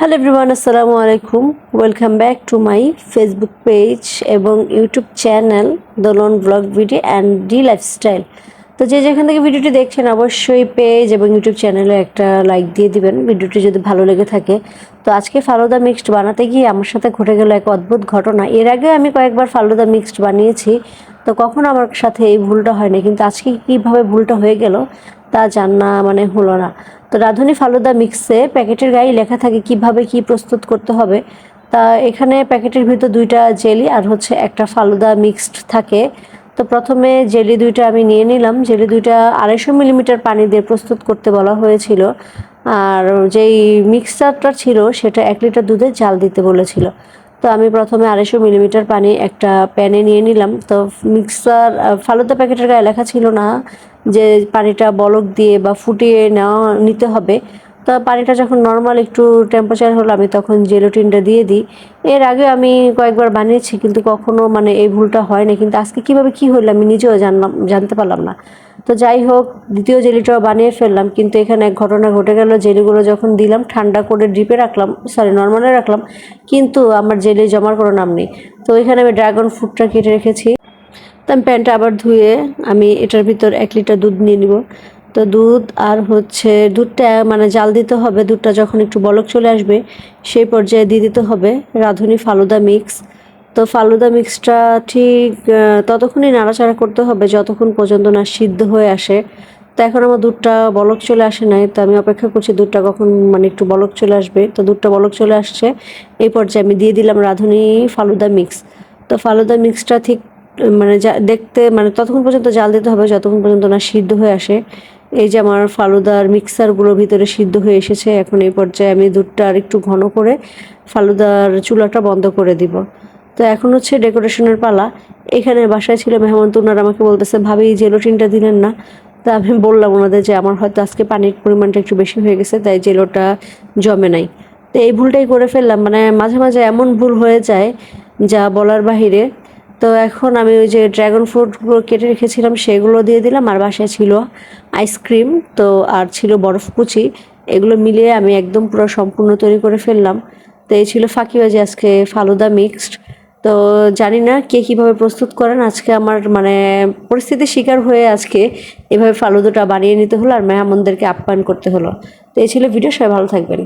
Hello everyone আসসালামু আলাইকুম welcome back to my Facebook page এবং YouTube channel Dolon blog video and D lifestyle তো যে যেখান থেকে ভিডিওটি দেখছেন, অবশ্যই পেজ এবং ইউটিউব চ্যানেলে একটা লাইক দিয়ে দিবেন। ভিডিওটি যদি ভালো লেগে থাকে। তো আজকে ফালুদা মিক্সড বানাতে গিয়ে আমার সাথে ঘটে গেল এক অদ্ভুত ঘটনা। এর আগে আমি কয়েকবার ফালুদা মিক্সড বানিয়েছি। তো কখনো আমার সাথে এই ভুলটা হয়নি। কিন্তু আজকে কীভাবে ভুলটা হয়ে গেল তা জানা মানে হলো না। তো রাঁধুনি ফালুদা মিক্সে প্যাকেটের গায়ে লেখা থাকে কীভাবে কি প্রস্তুত করতে হবে। তা এখানে প্যাকেটের ভিতর দুইটা জেলি আর হচ্ছে একটা ফালুদা মিক্সড থাকে। তো প্রথমে জেলি দুইটা আমি নিয়ে নিলাম। জেলি দুইটা আড়াইশো মিলিমিটার পানি দিয়ে প্রস্তুত করতে বলা হয়েছিল। আর যেই মিক্সচারটা ছিল সেটা এক লিটার দুধে জাল দিতে বলেছিল। তো আমি প্রথমে আড়াইশো মিলিমিটার পানি একটা প্যানে নিয়ে নিলাম। তো মিক্সার ফালুদা প্যাকেটের গায়ে লেখা ছিল না। যে পানিটা বলক দিয়ে বা ফুটিয়ে নেওয়া, নিতে হবে। তো পানিটা যখন নর্মাল একটু টেম্পারেচার হলো, আমি তখন জেলোটিনটা দিয়ে দিই। এর আগে আমি কয়েকবার বানিয়েছি, কিন্তু কখনো মানে এই ভুলটা হয় না কিন্তু আজকে কীভাবে কি হলো আমি নিজেও জানলাম, জানতে পারলাম না। তো যাই হোক, দ্বিতীয় জেলিটাও বানিয়ে ফেললাম। কিন্তু এখানে এক ঘটনা ঘটে গেল, জেলিগুলো যখন দিলাম, ঠান্ডা করে ডিপে রাখলাম সরি নর্মালে রাখলাম, কিন্তু আমার জেলি জমার কোনো নাম নেই। তো এখানে আমি ড্রাগন ফ্রুটটা কেটে রেখেছি। তো আমি আবার ধুয়ে আমি এটার ভিতর এক লিটার দুধ নিয়ে নিব। তো দুধ আর হচ্ছে দুধটা মানে জাল দিতে হবে, দুধটা যখন একটু বলক চলে আসবে সেই পর্যায়ে দিয়ে দিতে হবে রাঁধুনি ফালুদা মিক্স। তো ফালুদা মিক্সটা ঠিক ততক্ষণই নাড়াচাড়া করতে হবে যতক্ষণ পর্যন্ত না সিদ্ধ হয়ে আসে। তো এখন আমার দুধটা বলক চলে আসে নাই, তো আমি অপেক্ষা করছি দুধটা কখন মানে একটু বলক চলে আসবে। তো দুধটা বলক চলে আসছে, এই পর্যায়ে আমি দিয়ে দিলাম রাঁধুনি ফালুদা মিক্স। তো ফালুদা মিক্সটা ঠিক মানে দেখতে মানে ততক্ষণ পর্যন্ত জাল দিতে হবে, যতক্ষণ পর্যন্ত না সিদ্ধ হয়ে আসে। এই যে আমার ফালুদার মিক্সারগুলোর ভিতরে সিদ্ধ হয়ে এসেছে, এখন এই পর্যায়ে আমি দুধটা আর একটু ঘন করে ফালুদার চুলাটা বন্ধ করে দিব। তো এখন হচ্ছে ডেকোরেশনের পালা। এখানে বাসায় ছিল মেহমান ওনারা আমাকে বলতেছে, ভাবি জেলোটিনটা দিলেন না? তা আমি বললাম ওনাদের যে, আমার হয়তো আজকে পানির পরিমাণটা একটু বেশি হয়ে গেছে, তাই জেলোটা জমে নাই। তো এই ভুলটাই করে ফেললাম। মানে মাঝে মাঝে এমন ভুল হয়ে যায় যা বলার বাহিরে তো এখন আমি ওই যে ড্রাগন ফ্রুটগুলো কেটে রেখেছিলাম, সেগুলো দিয়ে দিলাম, আর বাসায় ছিল আইসক্রিম তো আর ছিল বরফ কুচি। এগুলো মিলিয়ে আমি একদম পুরো সম্পূর্ণ তৈরি করে ফেললাম। তো এই ছিল ফাঁকিবাজি আজকে ফালুদা মিক্সড তো জানি না কে কীভাবে প্রস্তুত করেন, আজকে আমার মানে পরিস্থিতির শিকার হয়ে আজকে এভাবে ফালুদাটা বানিয়ে নিতে হলো, আর মেহমানদেরকে আপ্যায়ন করতে হলো। তো এই ছিল ভিডিও সবাই ভালো থাকবেন।